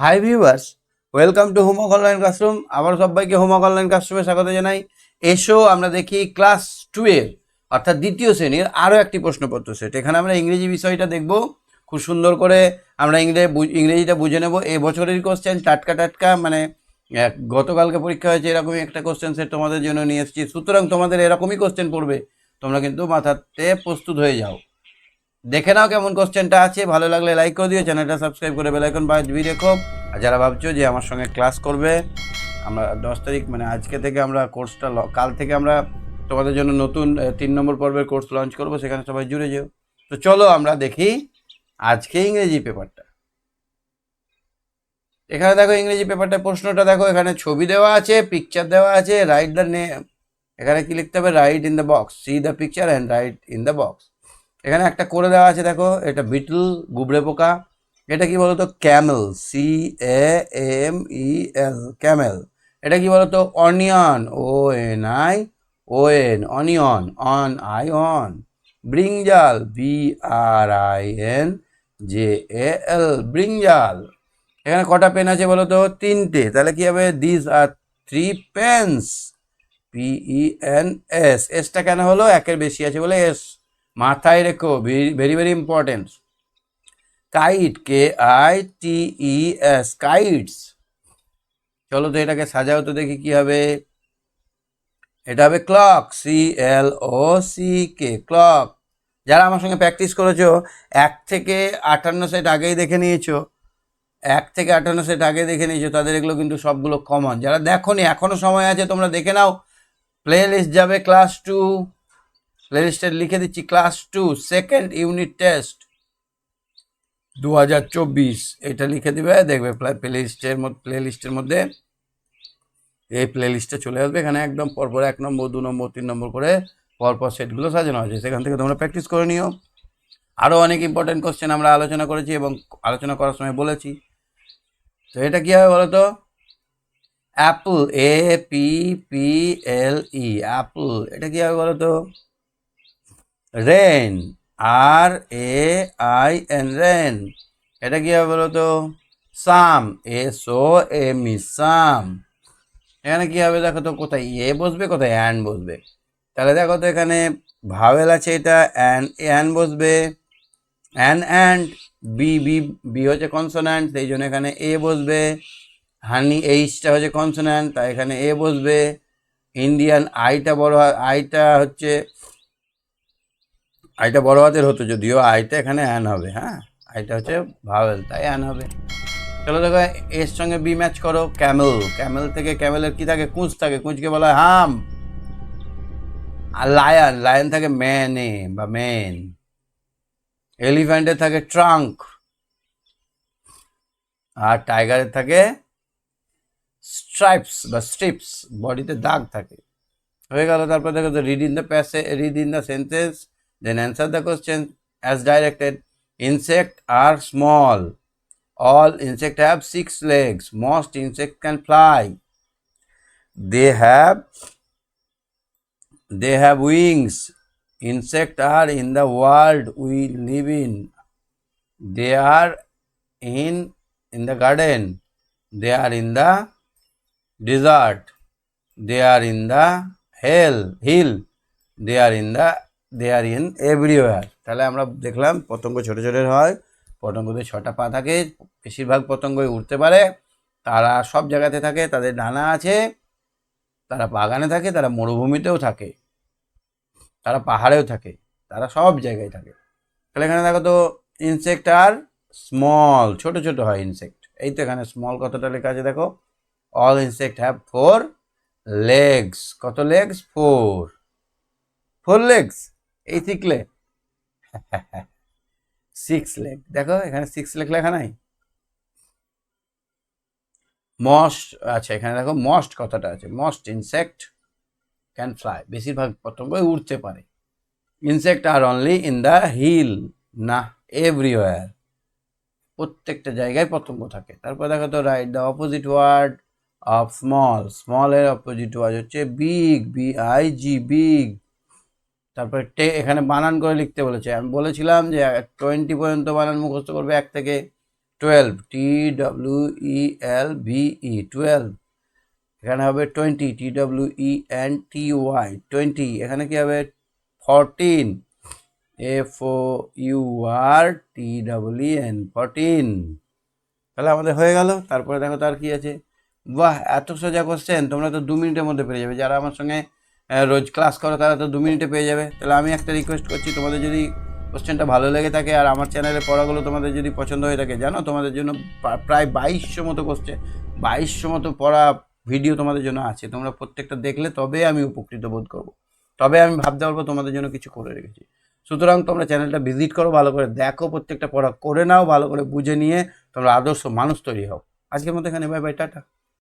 Hi viewers welcome to homework online classroom আবার সবাইকে homework online ক্লাসরুমে স্বাগত জানাই। এসো আমরা দেখি ক্লাস টুয়েলভ অর্থাৎ দ্বিতীয় শ্রেণির আরও একটি প্রশ্নপত্র সেট এখানে আমরা ইংরেজি বিষয়টা দেখব। খুব সুন্দর করে আমরা ইংরেজি ইংরেজিটা বুঝে নেব। বছরের কোশ্চেন টাটকা টাটকা মানে গতকালকে পরীক্ষা হয়েছে এরকমই একটা কোশ্চেন সেট তোমাদের জন্য নিয়ে এসেছি। সুতরাং তোমাদের এরকমই কোশ্চেন পড়বে। তোমরা কিন্তু মাথাতে প্রস্তুত হয়ে যাও। দেখে নাও কেমন কোশ্চেনটা আছে। ভালো লাগলে লাইক করে দিও, চ্যানেলটা সাবস্ক্রাইব করে বেলাইকন বাজবি রেখো। আর যারা ভাবছ যে আমার সঙ্গে ক্লাস করবে, আমরা দশ তারিখ মানে আজকে থেকে আমরা কোর্সটা কাল থেকে আমরা তোমাদের জন্য নতুন তিন নম্বর পর্বের কোর্স লঞ্চ করব, সেখানে সবাই জুড়ে যেও। তো চলো আমরা দেখি আজকে ইংরেজি পেপারটা এখানে দেখো ইংরেজি পেপারটা প্রশ্নটা দেখো, এখানে ছবি দেওয়া আছে পিকচার দেওয়া আছে রাইট দ্য নে এখানে কি লিখতে হবে? Write in the box see the picture and write in the box এখানে একটা করে দেওয়া আছে, দেখো। এটা বিটল, গুবড়ে পোকা। এটা কি বলতো? Camel C A M E L camel. এটা কি বলতো? Onion O N I O N onion, on, I, on. Brinjal B R I N J A L brinjal এখানে কটা পেন আছে বলো তো তিনটে। তাহলে কি হবে? This are three pens P E N S এসটা কেন হলো? একের বেশি আছে বলে এস মাথায় রেখো very very important kite K I T E S kites চলো তো এটাকে সাজাও তো দেখি কি হবে। এটা হবে clock C L O C K clock যারা আমার সঙ্গে প্র্যাকটিস করেছ, এক থেকে আটান্ন সেট আগেই দেখে নিয়েছো। এক থেকে আটান্ন সেট আগে দেখে নিয়েছো, তাদের এগুলো কিন্তু সবগুলো কমন যারা দেখো নি এখনও সময় আছে, তোমরা দেখে নাও। প্লে লিস্ট যাবে ক্লাস টু প্লে লিস্টে লিখে দিচ্ছি class two second unit test দু হাজার চব্বিশ। এটা লিখে দিবে, দেখবে প্লে লিস্টের মধ্যে প্লেলিস্টের মধ্যে এই প্লে লিস্টে চলে আসবে। এখানে একদম পরপর এক নম্বর, দু নম্বর, তিন নম্বর করে পরপর সেটগুলো সাজানো আছে। সেখান থেকে তোমরা প্র্যাকটিস করে নিও। আরও অনেক ইম্পর্টেন্ট কোশ্চেন আমরা আলোচনা করেছি এবং আলোচনা করার সময় বলেছি। তো এটা কী হবে বলো তো apple A P P L E apple এটা কী হবে বলো তো rain, R A I N, rain. এটা কী হবে বলো তো? Some, S O M E, some. এখানে কী হবে দেখো তো, কোথায় এ বসবে, কোথায় অ্যান বসবে? তাহলে দেখো তো এখানে ভাওয়েল আছে এটা, অ্যান অ্যান বসবে। An and, B B B হচ্ছে কনসোন্যান্ট সেই জন্য এখানে এ বসবে। হানি, এইচটা হচ্ছে কনসোন্যান্ট তাই এখানে এ বসবে। ইন্ডিয়ান আইটা বড় আইটা হচ্ছে আইটা বড় হাতের হতো যদিও আইটা এখানে অ্যান হবে হ্যাঁ? আইটা হচ্ছে ভাওয়েল, তাই অ্যান হবে। চলো দেখো, এর সঙ্গে বি ম্যাচ করো, ক্যামেল। ক্যামেল থেকে ক্যামেলের কি থাকে? কুঁচ থাকে। কুঁচকে বলা হয় হাম। আর লায়ন লায়ন থাকে ম্যানে বা মেন এলিফ্যান্টের থাকে ট্রাঙ্ক। আর টাইগারের থাকে স্ট্রাইপস বা স্ট্রিপস, বডিতে দাগ থাকে। হয়ে গেল, তারপর দেখো read in the passage, read in the sentence Then answer the question as directed. Insect are small. All insect have six legs. Most insect can fly. They have they have wings. Insect are in the world we live in. They are in in the garden. They are in the desert. They are in the hell hill. They are in the they are in everywhere. তাহলে আমরা দেখলাম পতঙ্গ ছোটো ছোট হয়, পতঙ্গদের ছটা পা থাকে, বেশিরভাগ পতঙ্গই উঠতে পারে, তারা সব জায়গাতে থাকে, তাদের ডানা আছে, তারা বাগানে থাকে, তারা মরুভূমিতেও থাকে, তারা পাহাড়েও থাকে, তারা সব জায়গায় থাকে। তাহলে এখানে দেখো তো ইনসেক্ট আর স্মল ছোট ছোট হয় ইনসেক্ট এই তো এখানে স্মল কতটা লেখা আছে, দেখো। All insect have four legs কত লেগস ফোর ফোর লেগস এই শিখলে সিক্স লেগ দেখো, এখানে সিক্স লেগ লেখা নাই? মস্ট আচ্ছা এখানে দেখো মস্ট কথাটা আছে। মস্ট ইনসেক্ট ক্যান ফ্লাই বেশিরভাগ পতঙ্গই উড়তে পারে। Insect are only in the hill না এভরিওয়ার প্রত্যেকটা জায়গায় পতঙ্গ থাকে। তারপর দেখো তো write the opposite word of small স্মলের opposite word হচ্ছে big B I G big তারপরে টে, এখানে বানান করে লিখতে বলেছে। আমি বলেছিলাম যে টোয়েন্টি পর্যন্ত বানান মুখস্থ করবে এক থেকে twelve T W E L V E twelve এখানে হবে twenty T W E N T Y twenty এখানে কি হবে? Fourteen F O U R T W N fourteen তাহলে আমাদের হয়ে গেল। তারপরে দেখো তার কি আছে। বাহ, এত সোজা কোশ্চেন তোমরা তো দু মিনিটের মধ্যে পেয়ে যাবে। যারা আমার সঙ্গে রোজ ক্লাস করো তারা তো দু মিনিটে পেয়ে যাবে। তাহলে আমি একটা রিকোয়েস্ট করছি, তোমাদের যদি কোশ্চেনটা ভালো লেগে থাকে, আর আমার চ্যানেলে পড়াগুলো তোমাদের যদি পছন্দ হয়ে থাকে, জানো? তোমাদের জন্য প্রায় বাইশশো মতো কোশ্চেন বাইশশো মতো পড়া ভিডিও তোমাদের জন্য আছে। তোমরা প্রত্যেকটা দেখলে তবে আমি উপকৃত বোধ করব। তবে আমি ভাবতে পারব তোমাদের জন্য কিছু করে রেখেছি। সুতরাং তোমরা চ্যানেলটা ভিজিট করো, ভালো করে দেখো, প্রত্যেকটা পড়া করে নাও, ভালো করে বুঝে নিয়ে তোমরা আদর্শ মানুষ তৈরি হও। আজকের মতো এখানে বাই বাই টাটা।